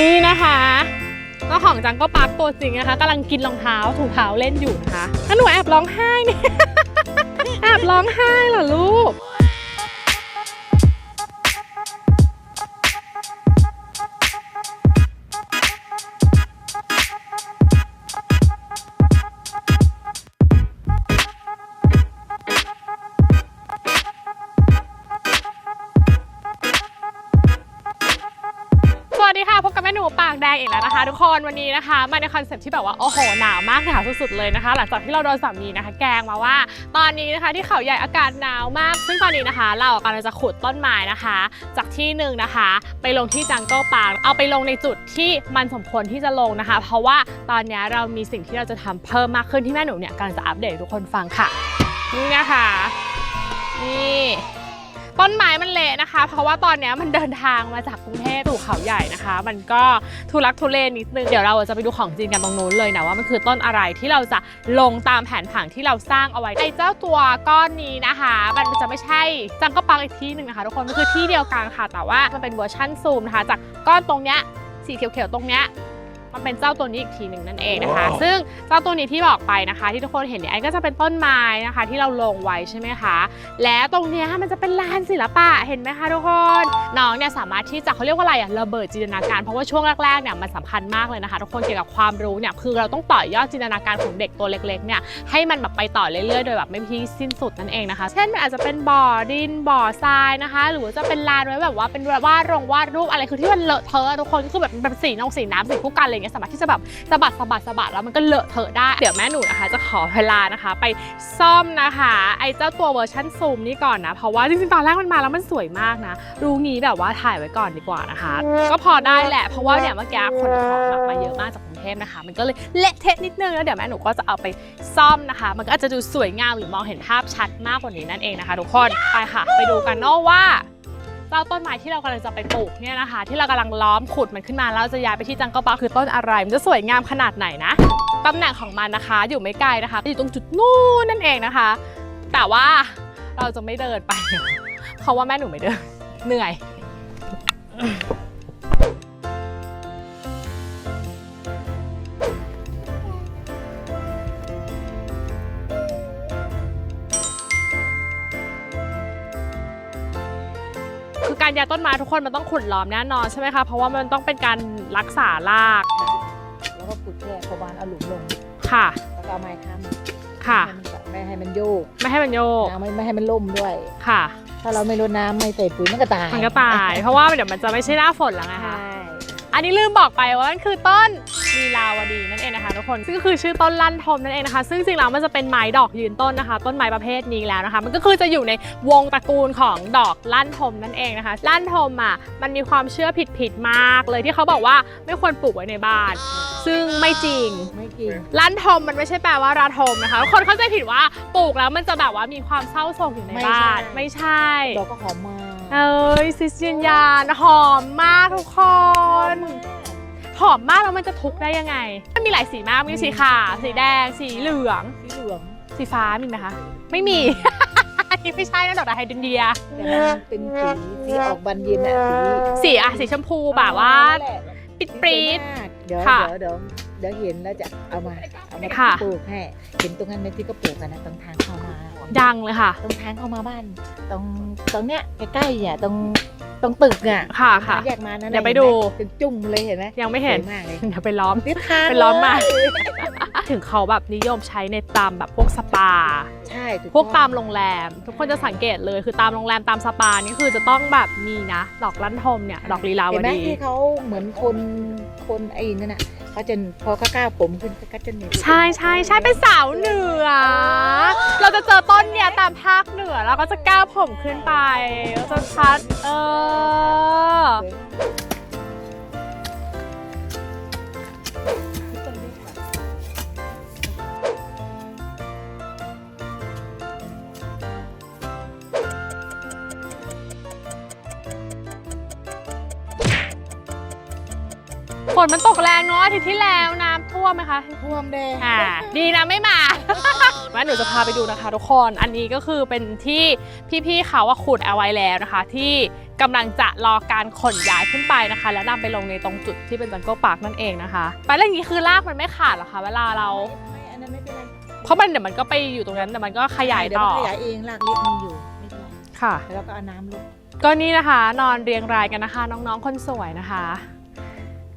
นี่นะคะเจ้าของจังก็ปาร์คตัวจริงนะคะกำลังกินรองเท้าถุงเท้าเล่นอยู่นะคะแล้วหนูแอบร้องไห้เนี่ยแอบร้องไห้เหรอลูก นะคะ ทุกคนวันนี้นะคะ มาในคอนเซ็ปที่แบบว่าโอ้โหหนาวมากหนาวสุดๆเลยนะคะ หลังจากที่เราโดนสามีนะคะ แกล้งมาว่า ตอนนี้นะคะที่เขาใหญ่อากาศหนาวมาก ซึ่งตอนนี้นะคะ เรากำลังจะขุดต้นไม้นะคะ จากที่หนึ่งนะคะ ไปลงที่จังเกิลปาร์เอาไปลงในจุดที่มันสมควรที่จะลงนะคะ เพราะว่าตอนนี้เรามีสิ่งที่เราจะทำเพิ่มมากขึ้นที่แม่หนูเนี่ยกำลังจะอัปเดตทุกคนฟังค่ะ นี่นะคะ นี่ ต้นไม้มันเละนะคะ เพราะว่าตอนนี้มันเดินทางมาจากกรุงเทพสู่เขาใหญ่นะคะ มันก็ทุลักทุเลนิดนึง เดี๋ยวเราจะไปดูของจริงกันตรงนู้นเลยนะว่ามันคือต้นอะไรที่เราจะลงตามแผนผังที่เราสร้างเอาไว้ไอ้เจ้าตัวก้อนนี้นะคะ มันจะไม่ใช่จังก็ปังอีกที่หนึ่งนะคะทุกคนมันคือที่เดียวกันค่ะ แต่ว่ามันเป็นเวอร์ชั่นซูมนะคะ จากก้อนตรงเนี้ยสีเขียวๆตรงเนี้ย มันเป็นเจ้าตัวนี้อีกทีหนึ่งนั่นเองนะคะ ซึ่งเจ้าตัวนี้ที่บอกไปนะคะ ที่ทุกคนเห็นเนี่ยไอ้ก็จะเป็นต้นไม้นะคะ ที่เราลงไว้ใช่ไหมคะ และตรงเนี้ยมันจะเป็นลานศิลปะเห็นไหมคะทุกคนน้องเนี่ยสามารถที่จะเขาเรียกว่าอะไรอะระเบิดจินตนาการเพราะว่าช่วงแรกๆเนี่ยมันสำคัญมากเลยนะคะทุกคนเกี่ยวกับความรู้เนี่ยคือเราต้องต่อยอดจินตนาการของเด็กตัวเล็กๆเนี่ยให้มันแบบไปต่อเรื่อยๆโดยแบบไม่มีที่สิ้นสุดนั่นเองนะคะ เช่นมันอาจจะเป็นบ่อดินบ่อทรายนะคะ หรือว่าจะเป็นลานไว้แบบว่าเป็นวาดรงวาดรูปอะไรคือที่มันเลอะเทอะอะทุกคนก็คือแบบเป็นสีนองสีน้ำสีคู่กันอะไรอย่างเงี้ยสามารถที่จะแบบสะบัดสะบัดสะบัดแล้วมันก็เลอะเทอะได้ เดี๋ยวแม่หนูนะคะ จะขอเวลานะคะ ไปซ่อมนะคะ ไอ้เจ้าตัวเวอร์ชันซูมนี่ก่อนนะ เพราะว่าจริงๆตอนแรกมันมาแล้วมันสวยมากนะ รู้งี้แบบว่าถ่ายไว้ก่อนดีกว่านะคะ ก็พอได้แหละ เพราะว่าเนี่ยเมื่อกี้คนของแบบมาเยอะมากจากกรุงเทพนะคะ มันก็เลยเละเทะนิดนึงแล้วเดี๋ยวแม่หนูก็จะเอาไปซ่อมนะคะ มันก็อาจจะดูสวยงามหรือมองเห็นภาพชัดมากกว่านี้นั่นเองนะคะ ทุกคนไปค่ะ ไปดูกันเนาะว่า เจ้าต้นไม้ที่เรากำลังจะไปปลูกเนี่ยนะคะ ที่เรากำลังล้อมขุดมันขึ้นมาแล้วจะย้ายไปที่จังเกิลปาร์คคือต้นอะไรมันจะสวยงามขนาดไหนนะตำแหน่งของมันนะคะ อยู่ไม่ไกลนะคะอยู่ตรงจุดนู้นนั่นเองนะคะ แต่ว่าเราจะไม่เดินไป เพราะว่าแม่หนูไม่เดินเหนื่อย การย้ายต้นไม้ทุกคนมันต้องขุดล้อมแน่นอนใช่ไหมคะ เพราะว่ามันต้องเป็นการรักษาราก แล้วก็ขุดแค่ประมาณเอาหลุมลง ค่ะ แล้วก็เอาไม้ค้ำค่ะให้มันไม่ให้มันโยกไม่ให้มันโยกน้ำไม่ไม่ให้มันล่มด้วย ค่ะ ถ้าเราไม่รดน้ำไม่ใส่ปุ๋ยมันก็ตาย มันก็ตาย เพราะว่าเดี๋ยวมันจะไม่ใช่หน้าฝนแล้วไงใช่คะ อันนี้ลืมบอกไปว่ามันคือต้นลีลาวดีนั่นเองนะคะทุกคนซึ่งก็คือชื่อต้นลั่นทมนั่นเองนะคะ ซึ่งจริงๆแล้วมันจะเป็นไม้ดอกยืนต้นนะคะ ต้นไม้ประเภทนี้แล้วนะคะ มันก็คือจะอยู่ในวงตระกูลของดอกลั่นทมนั่นเองนะคะลั่นทมอะมันมีความเชื่อผิดๆมากเลยที่เขาบอกว่าไม่ควรปลูกไว้ในบ้าน ซึ่งไม่จริงไม่จริงลั่นทมมันไม่ใช่แปลว่าระทมนะคะคนเข้าใจผิดว่าปลูกแล้วมันจะแบบว่ามีความเศร้าโศกอยู่ในบ้านไม่ใช่ดอกก็หอมมาก เอ้ยซิสยืนยานหอมมากทุกคน หอมมากแล้วมันจะทุกข์ได้ยังไง มันมีหลายสีมากมีสีขาวสีแดง สีเหลือง สีเหลืองสีฟ้ามีไหมคะ ไม่มี อันนี้ไม่ใช่นะดอกดาวไฮเดรนเดีย แต่มันเป็นสีสีออกบานเย็นอะสีอะสีชมพูสีแบบว่านั่นแหละปิดปรีดสวยมากเดี๋ยวค่ะเดี๋ยวเดี๋ยวเดี๋ยวเห็นแล้วจะเอามาเอามาค่ะ ปลูกให้เห็นตรงนั้นไหมที่ก็ปลูกกันนะตรงทางเข้ามา ดังเลยค่ะ ตรงทางเข้ามาบ้าน ตรงตรงเนี้ยใกล้ๆเนี่ยตรงตรงตึกอะค่ะค่ะ แยกมานั่นเดี๋ยวไปห็นหมดู ถึงจุ่มเลยเห็นไหมยังไม่เห็นสวยมากเลยเดี๋ยวไปล้อม นิทานเป็นล้อมมาเลยถึงเขาแบบนิยมใช้ในตามแบบพวกสปาใช่ถูพวกองตามโรงแรม ทุกคนจะสังเกตเลยคือตามโรงแรมตามสปานี่คือจะต้องแบบมีนะ ดอกลั่นทมเนี่ยดอกลีลาวเห็นไหมดี ที่เขาเหมือนคนคนไอ้นั่นน่ะเขาจะพอเขาก้าวผมขึ้นเขาก็จะเหน็บใช่ใช่ใช่เป็นสาวเหนือ เราจะเจอต้นเนี่ยตามภาคเหนือแล้วก็จะก้าวผมขึ้นไปก็จะชัดเออ ฝนมันตกแรงเนาะอาทิตย์ที่แล้วน้ำท่วมไหมคะท่วมแดงอ่าดีนะไม่มา ว่าหนูจะพาไปดูนะคะทุกคนอันนี้ก็คือเป็นที่พี่ๆเขาว่าขุดเอาไว้แล้วนะคะ ที่กำลังจะรอการขนย้ายขึ้นไปนะคะ แล้วนำไปลงในตรงจุดที่เป็นจังเกิลปาร์คนั่นเองนะคะ ไปแล้วอย่างนี้คือรากมันไม่ขาดเหรอคะเวลาเรา ไม่อันนั้นไม่เป็นไรเพราะมันเดี๋ยวมันก็ไปอยู่ตรงนั้นแต่มันก็ขยายเดี๋ยวต่มัอนขยายเองรากเล็กมีอยู่ไม่เป็นไรค่ะ แล้วเราก็เอาน้ำลง ก็นี่นะคะ นอนเรียงรายกันนะคะ น้องๆคนสวยนะคะ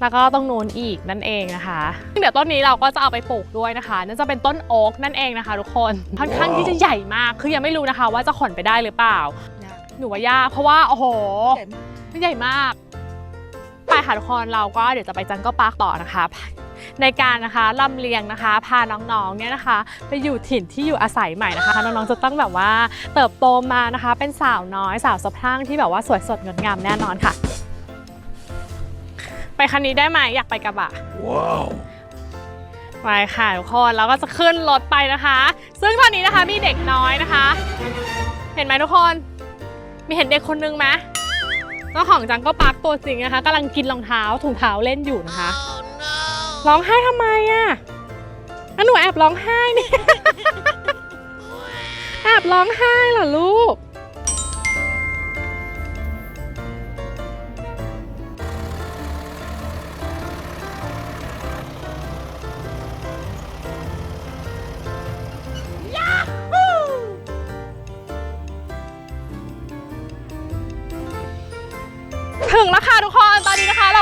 แล้วก็ต้องโน้นอีกนั่นเองนะคะซึ่งเดี๋ยวต้นนี้เราก็จะเอาไปปลูกด้วยนะคะนั่นจะเป็นต้นโอ๊กนั่นเองนะคะ ทุกคนค่อนข้างที่จะใหญ่มากคือยังไม่รู้นะคะ ว่าจะขนไปได้หรือเปล่า หนูว่ายากเพราะว่าโอ้โหมันใหญ่มากไปค่ะทุกคนเราก็เดี๋ยวจะไปจังก็ปาร์กต่อนะคะในการนะคะลำเลียงนะคะ พาน้องๆเนี่ยนะคะ ไปอยู่ถิ่นที่อยู่อาศัยใหม่นะคะน้องๆจะต้องแบบว่าเติบโตมานะคะ เป็นสาวน้อยสาวสะพรั่งที่แบบว่าสวยสดงดงามแน่นอนค่ะ ไปคันนี้ได้ไหมอยากไปกระบะ Wow. ไปค่ะทุกคนเราก็จะขึ้นรถไปนะคะ ซึ่งตอนนี้นะคะมีเด็กน้อยนะคะ เห็นไหมทุกคน มีเห็นเด็กคนนึงไหมเจ้าของจังก็ปาร์กตัวจริงนะคะกำลังกินรองเท้าถุงเท้าเล่นอยู่นะคะร้องไห้ทำไมอะอะหนูแอบร้องไห้เนี่ยแอบร้องไห้เหรอลูก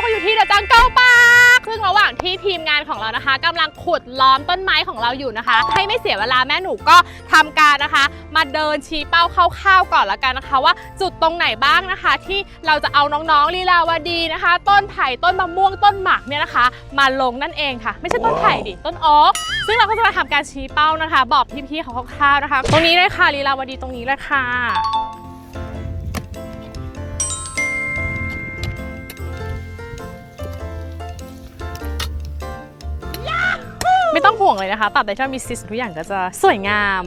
อนนี้นะคะเราก็อยู่ที่เดอะจังเกิลปาร์คซึ่งระหว่างที่ทีมงานของเรานะคะกำลังขุดล้อมต้นไม้ของเราอยู่นะคะ ให้ไม่เสียเวลาแม่หนูก็ทำการนะคะ มาเดินชี้เป้าคร่าวๆก่อนละกันนะคะ ว่าจุดตรงไหนบ้างนะคะ ที่เราจะเอาน้องๆลีลาวดีนะคะ ต้นไผ่ต้นมะม่วงต้นหมากเนี่ยนะคะ มาลงนั่นเองค่ะ ไม่ใช่ต้นไผ่ดิต้นโอ๊กซึ่งเราก็จะมาทำการชี้เป้านะคะ บอกพี่ๆเขาคร่าวๆนะคะ ตรงนี้เลยค่ะลีลาวดีตรงนี้เลยค่ะ ไม่ต้องห่วงเลยนะคะตัดแต่ถ้ามีซิสทุกอย่างก็จะสวยงาม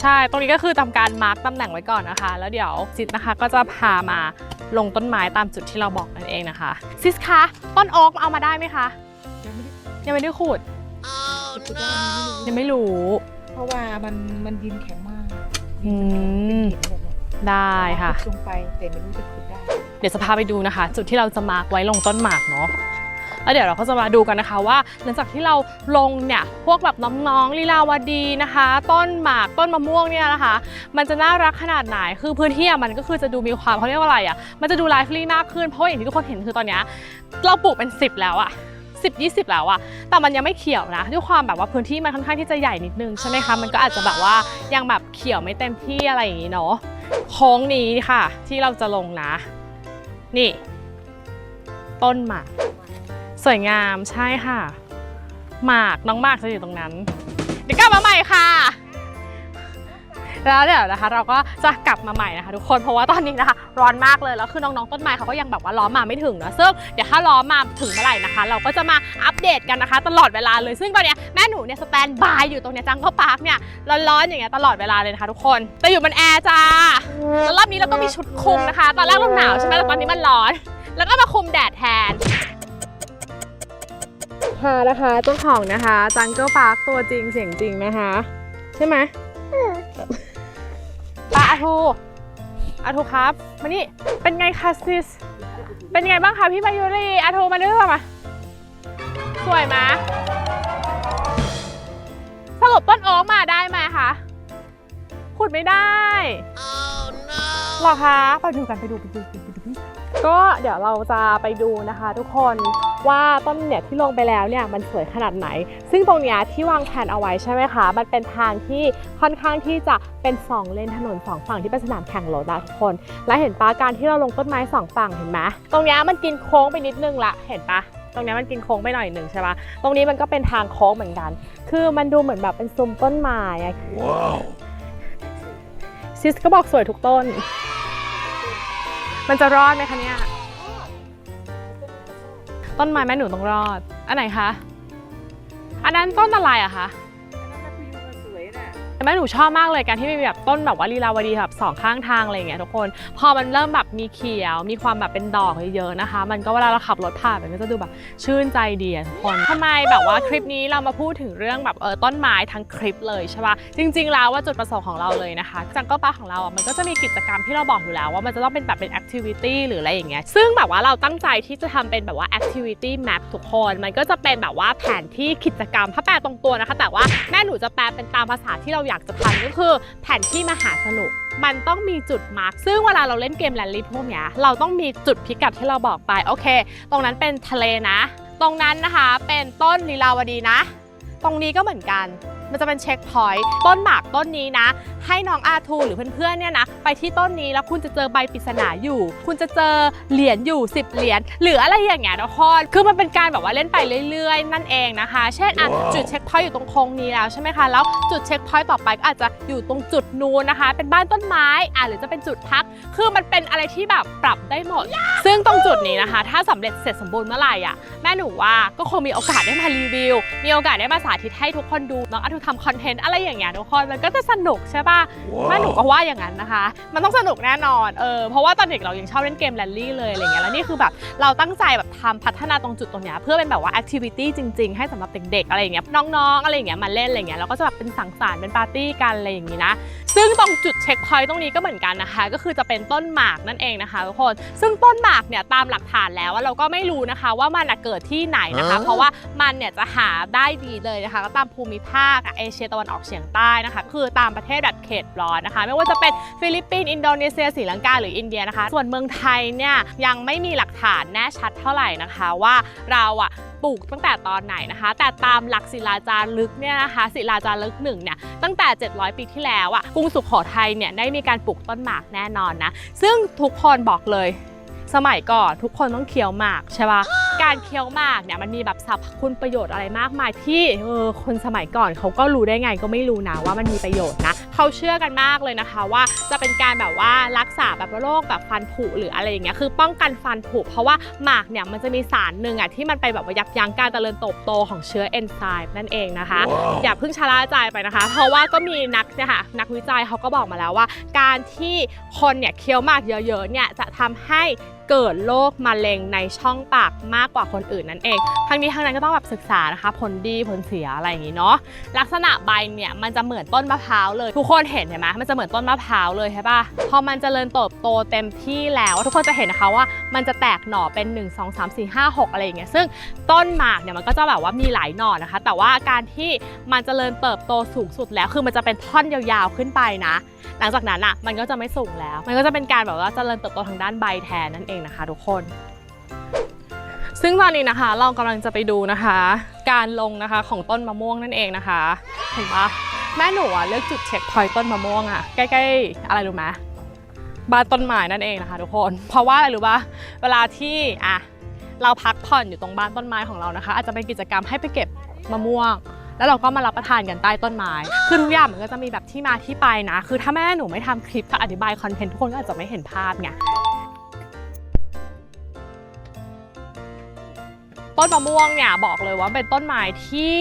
ใช่ ตรงนี้ก็คือทำการมาร์กตำแหน่งไว้ก่อนนะคะ แล้วเดี๋ยวซิสนะคะก็จะพามาลงต้นไม้ตามจุดที่เราบอกนั่นเองนะคะ ซิสคะต้นโอ๊กเอามาได้ไหมคะ ยังไม่ได้ยังไม่ได้ขุดขุดได้ไหมไม่รู้ยังไม่รู้ เพราะว่ามันมันดินแข็งมากอืมดินเป็นหินหมดเลยได้ค่ะขุดลงไปแต่ไม่รู้จะขุดได้ เดี๋ยวจะพาไปดูนะคะ จุดที่เราจะมาร์กไว้ลงต้นหมากเนาะ แล้วเดี๋ยวเราก็จะมาดูกันนะคะว่า หลังจากที่เราลงเนี่ยพวกแบบน้องๆลีลาวดีนะคะ ต้นหมากต้นมะม่วงเนี่ยนะคะ มันจะน่ารักขนาดไหนคือพื้นที่มันก็คือจะดูมีความเขาเรียกว่าอะไรอะมันจะดูไลฟ์ลี่มากขึ้นเพราะว่าอย่างที่ทุกคนเห็นคือตอนเนี้ยเราปลูกเป็น 10 แล้วอะ10 20 แล้วอะแต่มันยังไม่เขียวนะ ด้วยความแบบว่าพื้นที่มันค่อนข้างที่จะใหญ่นิดนึงใช่ไหมคะ มันก็อาจจะแบบว่ายังแบบเขียวไม่เต็มที่อะไรอย่างนี้เนาะ โค้งนี้ค่ะ ที่เราจะลงนะ นี่ ต้นหมาก สวยงามใช่ค่ะ หมากน้องหมากจะอยู่ตรงนั้น เดี๋ยวกลับมาใหม่ค่ะ แล้วเดี๋ยวนะคะ เราก็จะกลับมาใหม่นะคะ ทุกคนเพราะว่าตอนนี้นะคะ ร้อนมากเลยแล้วคือน้องๆต้นไม้เขาก็ยังแบบว่าล้อมมาไม่ถึงเนะซึ่งเดี๋ยวถ้าล้อมมาถึงเมื่อไหร่นะคะ เราก็จะมาอัปเดตกันนะคะ ตลอดเวลาเลยซึ่งตอนเนี้ยแม่หนูเนี่ยสแตนบายอยู่ตรงเนี้ยจังก็ปาร์คเนี่ยร้อนๆอย่างเงี้ยตลอดเวลาเลยนะคะทุกคนแต่อยู่บนแอร์จ้าแล้วรอบนี้เราก็มีชุดคลุมนะคะ ตอนแรกเราหนาวใช่ไหมแต่ตอนนี้มันร้อน แล้วก็มาคลุมแดดแทน ค่ะนะคะเจ้าของนะคะจังเกิลปาร์คตัวจริงเสียงจริงนะคะ ใช่ไหมปาอาทูอาทูครับ มานี่ เป็นไงคะซิส เป็นไงบ้างคะพี่มายุรีอาทูมาด้วยมาสวยไหมสรุปต้นโอ๊กมาได้ไหมคะขุดไม่ได้หรอคะ ไปดูกันไปดูไปดูไปดูไปดู ก็เดี๋ยวเราจะไปดูนะคะทุกคน ว่าต้นเนี่ยที่ลงไปแล้วเนี่ยมันสวยขนาดไหน ซึ่งตรงเนี้ยที่วางแผนเอาไว้ใช่ไหมคะ มันเป็นทางที่ค่อนข้างที่จะเป็น 2 เลนถนน 2 ฝั่งที่เป็นสนามแข่งรถนะทุกคน และเห็นปะการที่เราลงต้นไม้ 2 ฝั่งเห็นไหมตรงเนี้ยมันกินโค้งไปนิดนึงละเห็นปะตรงเนี้ยมันกินโค้งไปหน่อยหนึ่งใช่ปะตรงนี้มันก็เป็นทางโค้งเหมือนกัน คือมันดูเหมือนแบบเป็นซุ้มต้นไม้อะ Wow. ซิสก็บอกสวยทุกต้น มันจะรอดไหมคะเนี่ย ต้นไม้แม่หนูต้องรอด อันไหนคะ อันนั้นต้นอะไรอะคะ แม่หนูชอบมากเลยการที่มีแบบต้นแบบว่าลีลาวดีแบบสองข้างทางอะไรอย่างเงี้ยทุกคน พอมันเริ่มแบบมีเขียว มีความแบบเป็นดอกเยอะๆนะคะ มันก็เวลาเราขับรถผ่านมันก็จะดูแบบชื่นใจดีทุกคนทำไมแบบว่าคลิปนี้เรามาพูดถึงเรื่องแบบเออต้นไม้ทั้งคลิปเลยใช่ปะจริง ๆ แล้วว่าจุดประสงค์ของเราเลยนะคะจังก็ปาของเราอะมันก็จะมีกิจกรรมที่เราบอกอยู่แล้วว่ามันจะต้องเป็นแบบเป็นแอคทิวิตี้หรืออะไรอย่างเงี้ยซึ่งแบบว่าเราตั้งใจที่จะทำเป็นแบบว่า activity map ทุกคนมันก็จะเป็นแบบว่าแผนที่กิจกรรมถ้าแปลตรงตัวนะคะ แต่ว่าแม่หนูจะแปลเป็นตามภาษาที่เราอยากจะทำก็คือแผนที่มหาสนุก มันต้องมีจุดมาร์กซึ่งเวลาเราเล่นเกมแลนด์ลีฟพวกเนี้ยเราต้องมีจุดพิกัดที่เราบอกไปโอเค ตรงนั้นเป็นทะเลนะ ตรงนั้นนะคะเป็นต้นลีลาวดีนะ ตรงนี้ก็เหมือนกัน มันจะเป็นเช็คพอยต์ต้นหมากต้นนี้นะ ให้น้องอาทูหรือเพื่อนๆเนี่ยนะไปที่ต้นนี้แล้วคุณจะเจอใบปริศนาอยู่ คุณจะเจอเหรียญอยู่ 10 เหรียญหรืออะไรอย่างเงี้ยทุกคนคือมันเป็นการแบบว่าเล่นไปเรื่อยๆ นั่นเองนะคะ เช่นอะจุดเช็คพอยต์อยู่ตรงโค้งนี้แล้วใช่ไหมคะแล้วจุดเช็คพอยต์ต่อไปก็อาจจะอยู่ตรงจุดนู้นนะคะ เป็นบ้านต้นไม้อะหรือจะเป็นจุดพัก คือมันเป็นอะไรที่แบบปรับได้หมด ซึ่งตรงจุดนี้นะคะ ถ้าสำเร็จเสร็จสมบูรณ์เมื่อไหร่อะแม่หนูว่าก็คงมีโอกาสได้มารีวิว มีโอกาสได้มาสาธิตให้ทุกคนดูน้องอาทูทำคอนเทนต์อะไรอย่างเงี้ยทุกคนมันก็จะสนุกใช่ป่ะแม่หนูก็ว่าอย่างนั้นนะคะ มันต้องสนุกแน่นอนเออเพราะว่าตอนเด็กเรายังชอบเล่นเกมแรลลี่เลยอะไรเงี้ยแล้วนี่คือแบบเราตั้งใจแบบทำพัฒนาตรงจุดตรงเนี้ยเพื่อเป็นแบบว่าแอคทิวิตี้จริง ๆ ให้สำหรับเด็กๆอะไรอย่างเงี้ยน้องๆอะไรอย่างเงี้ยมาเล่นอะไรเงี้ยแล้วก็จะแบบเป็นสังสรรค์เป็นปาร์ตี้กันอะไรอย่างงี้นะซึ่งตรงจุดเช็คพอยต์ตรงนี้ก็เหมือนกันนะคะ ก็คือจะเป็นต้นหมากนั่นเองนะคะทุกคนซึ่งต้นหมากเนี่ยตามหลักฐานแล้วว่าเราก็ไม่รู้นะคะว่ามันอะเกิดที่ไหนนะคะ เพราะว่ามันเนี่ยจะหาได้ดีเลยนะคะ ก็ตามภูมิภาคอะเอเชียตะวันออกเฉียงใต้นะคะ คือตามประเทศแบบเขตร้อนนะคะ ไม่ว่าจะเป็นฟิลิปปินส์อินโดนีเซียศรีลังกาหรืออินเดียนะคะ ส่วนเมืองไทยเนี่ยยังไม่มีหลักฐานแน่ชัดเท่าไหร่นะคะว่าเราอะปลูกตั้งแต่ตอนไหนนะคะ แต่ตามหลักศิลาจารึกเนี่ยนะคะศิลาจารึกหนึ่งเนี่ยตั้งแต่ 700 ปีที่แล้วอะกรุงสุโขทัยเนี่ยได้มีการปลูกต้นหมากแน่นอนนะซึ่งทุกคนบอกเลย สมัยก่อนทุกคนต้องเคี้ยวหมากใช่ปะ การเคี้ยวหมากเนี่ยมันมีแบบสรรพคุณประโยชน์อะไรมากมายที่เออคนสมัยก่อนเขาก็รู้ได้ไงก็ไม่รู้นะว่ามันมีประโยชน์นะเขาเชื่อกันมากเลยนะคะ ว่าจะเป็นการแบบว่ารักษาแบบโรคแบบฟันผุหรืออะไรอย่างเงี้ยคือป้องกันฟันผุเพราะว่าหมากเนี่ยมันจะมีสารหนึ่งอะที่มันไปแบบว่ายับยั้งการเจริญเติบโตของเชื้อเอนไซม์นั่นเองนะคะอย่าเพิ่งชะล่าใจไปนะคะ เพราะว่าก็มีนักเนี่ยค่ะนักวิจัยเขาก็บอกมาแล้วว่า การที่คนเนี่ยเคี้ยวหมากเยอะๆเนี่ยจะทำให้ เกิดโรคมะเร็งในช่องปากมากกว่าคนอื่นนั่นเอง ทั้งนี้ทั้งนั้นก็ต้องแบบศึกษานะคะ ผลดีผลเสียอะไรอย่างนี้เนาะ ลักษณะใบเนี่ยมันจะเหมือนต้นมะพร้าวเลย ทุกคนเห็นเห็นไหมมันจะเหมือนต้นมะพร้าวเลยใช่ปะพอมันจเจริญเติบโตเต็มที่แล้ว ทุกคนจะเห็นนะคะว่ามันจะแตกหน่อเป็น 1 2 3 4 5 6 อะไรอย่างเงี้ย ซึ่งต้นหมากเนี่ยมันก็จะแบบว่ามีหลายหน่อนะคะ แต่ว่าการที่มันจเจริญเติบโตสูงสุดแล้ว คือมันจะเป็นท่อนยาวๆขึ้นไปนะ หลังจากนั้นอะมันก็จะไม่สูงแล้ว มันก็จะเป็นการแบบว่าเจริญเติบโตทางด้านใบแทนนั่นเองนะคะ ทุกคน ซึ่งตอนนี้นะคะเรากำลังจะไปดูนะคะ การลงนะคะของต้นมะม่วงนั่นเองนะคะ เห็นปะแม่หนูอะเลือกจุดเช็คพอยต์ต้นมะม่วงอะใกล้ๆ อะไรรู้ไหมบ้านต้นไม้นั่นเองนะคะ ทุกคน เพราะว่าอะไรรู้ปะเวลาที่อะเราพักผ่อนอยู่ตรงบ้านต้นไม้ของเรานะคะ อาจจะเป็นกิจกรรมให้ไปเก็บมะม่วง แล้วเราก็มารับประทานกันใต้ต้นไม้ คือทุกอย่างมันก็จะมีแบบที่มาที่ไปนะ คือถ้าแม่หนูไม่ทำคลิปอธิบายคอนเทนต์ทุกคนก็อาจจะไม่เห็นภาพไงต้นมะม่วงเนี่ยบอกเลยว่าเป็นต้นไม้ที่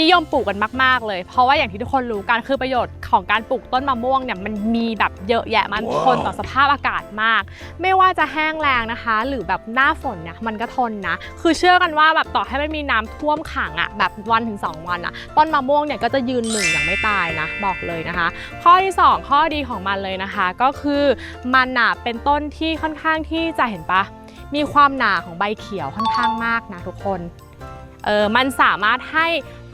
นิยมปลูกกันมากๆเลย เพราะว่าอย่างที่ทุกคนรู้กันคือประโยชน์ของการปลูกต้นมะม่วงเนี่ยมันมีแบบเยอะแยะมันทนต่อสภาพอากาศมาก ไม่ว่าจะแห้งแล้งนะคะ หรือแบบหน้าฝนเนี่ยมันก็ทนนะ คือเชื่อกันว่าแบบต่อให้มันมีน้ำท่วมขังอะแบบวันถึง 2 วันอะต้นมะม่วงเนี่ยก็จะยืนหนึ่งอย่างไม่ตายนะบอกเลยนะคะ ข้อที่ 2 ข้อดีของมันเลยนะคะ ก็คือมันอะเป็นต้นที่ค่อนข้างที่จะเห็นปะมีความหนาของใบเขียวค่อนข้างมากนะทุกคนเออมันสามารถให้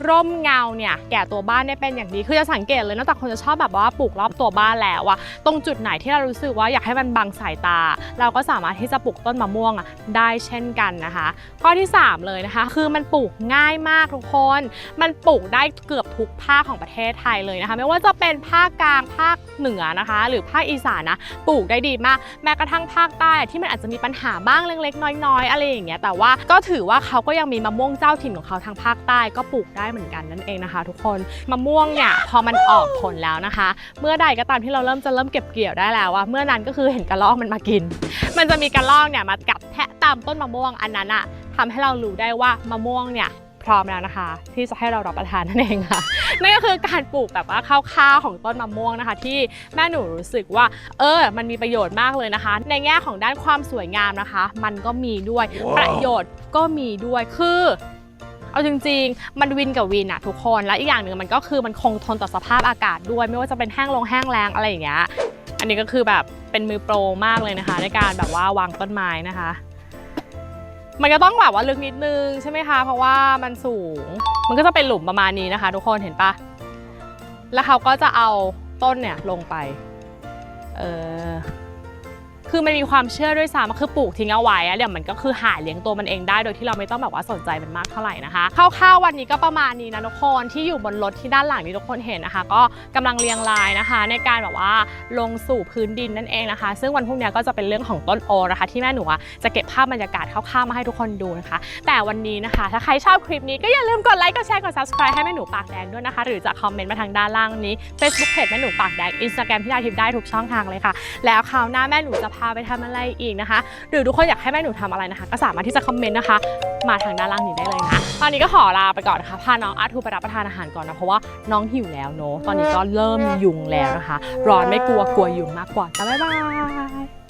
ร่มเงาเนี่ยแก่ตัวบ้านได้เป็นอย่างดีคือจะสังเกตเลยนอกจากคนจะชอบแบบว่าปลูกรอบตัวบ้านแล้วอะตรงจุดไหนที่เรารู้สึกว่าอยากให้มันบังสายตา เราก็สามารถที่จะปลูกต้นมะม่วงอะได้เช่นกันนะคะ ข้อที่ 3 เลยนะคะ คือมันปลูกง่ายมากทุกคน มันปลูกได้เกือบทุกภาคของประเทศไทยเลยนะคะ ไม่ว่าจะเป็นภาคกลางภาคเหนือนะคะ หรือภาคอีสานนะปลูกได้ดีมาก แม้กระทั่งภาคใต้ที่มันอาจจะมีปัญหาบ้างเล็ก ๆ น้อยๆอะไรอย่างเงี้ยแต่ว่าก็ถือว่าเขาก็ยังมีมะม่วงเจ้าถิ่นของเขาทางภาคใต้ก็ปลูกได้เหมือนกันนั่นเองนะคะ ทุกคนมะม่วงเนี่ยพอมันออกผลแล้วนะคะ เมื่อใดก็ตามที่เราเริ่มจะเริ่มเก็บเกี่ยวได้แล้วว่าเมื่อนั้นก็คือเห็นกระรอกมันมากิน มันจะมีกระรอกเนี่ยมากัดแทะตามต้นมะม่วงอันนั้นอะทำให้เรารู้ได้ว่ามะม่วงเนี่ยพร้อมแล้วนะคะ ที่จะให้เรารับประทานนั่นเองค่ะนั่นก็คือการปลูกแบบว่าคร่าวๆของต้นมะม่วงนะคะ ที่แม่หนูรู้สึกว่า เออ มันมีประโยชน์มากเลยนะคะ ในแง่ของด้านความสวยงามนะคะ มันก็มีด้วย ประโยชน์ก็มีด้วยคือ เอาจริง ๆ มันวินกับวินอะทุกคน และอีกอย่างหนึ่งมันก็คือมันคงทนต่อสภาพอากาศด้วย ไม่ว่าจะเป็นแห้งลงแห้งแรงอะไรอย่างเงี้ย อันนี้ก็คือแบบเป็นมือโปรมากเลยนะคะ ในการแบบว่าวางต้นไม้นะคะ มันก็ต้องแบบว่าลึกนิดนึงใช่ไหมคะ เพราะว่ามันสูง มันก็จะเป็นหลุมประมาณนี้นะคะ ทุกคนเห็นปะแล้วเขาก็จะเอาต้นเนี่ยลงไป เออ คือมันมีความเชื่อด้วยซ้ำคือปลูกทิ้งเอาไว้อะเดี๋ยวมันก็คือหาเลี้ยงตัวมันเองได้ โดยที่เราไม่ต้องแบบว่าสนใจมันมากเท่าไหร่นะคะคร่าวๆวันนี้ก็ประมาณนี้นะทุกคนที่อยู่บนรถที่ด้านหลังที่ทุกคนเห็นนะคะ ก็กำลังเรียงรายนะคะ ในการแบบว่าลงสู่พื้นดินนั่นเองนะคะ ซึ่งวันพรุ่งนี้ก็จะเป็นเรื่องของต้นโอนะคะ ที่แม่หนูจะเก็บภาพบรรยากาศคร่าวๆมาให้ทุกคนดูนะคะ แต่วันนี้นะคะ ถ้าใครชอบคลิปนี้ก็อย่าลืมกดไลค์กดแชร์กด subscribe ให้แม่หนูปากแดงด้วยนะคะ หรือจะคอมเมนต์มาทางด้านล่างนี้ Facebook Page แม่หนูปากแดง Instagram พี่ดาทิพย์ได้ทุกช่องทางเลยค่ะ แล้วคราวหน้าแม่หนูจะพาไปทำอะไรอีกนะคะ หรือทุกคนอยากให้แม่หนูทำอะไรนะคะ ก็สามารถที่จะคอมเมนต์นะคะ มาทางด้านล่างนี้ได้เลยนะตอนนี้ก็ขอลาไปก่อนนะคะพาน้องอาร์ทูไปรับประทานอาหารก่อนนะเพราะว่าน้องหิวแล้วเนาะตอนนี้ก็เริ่มยุงแล้วนะคะ ร้อนไม่กลัวกลัวยุงมากกว่าจ้าบ๊ายบาย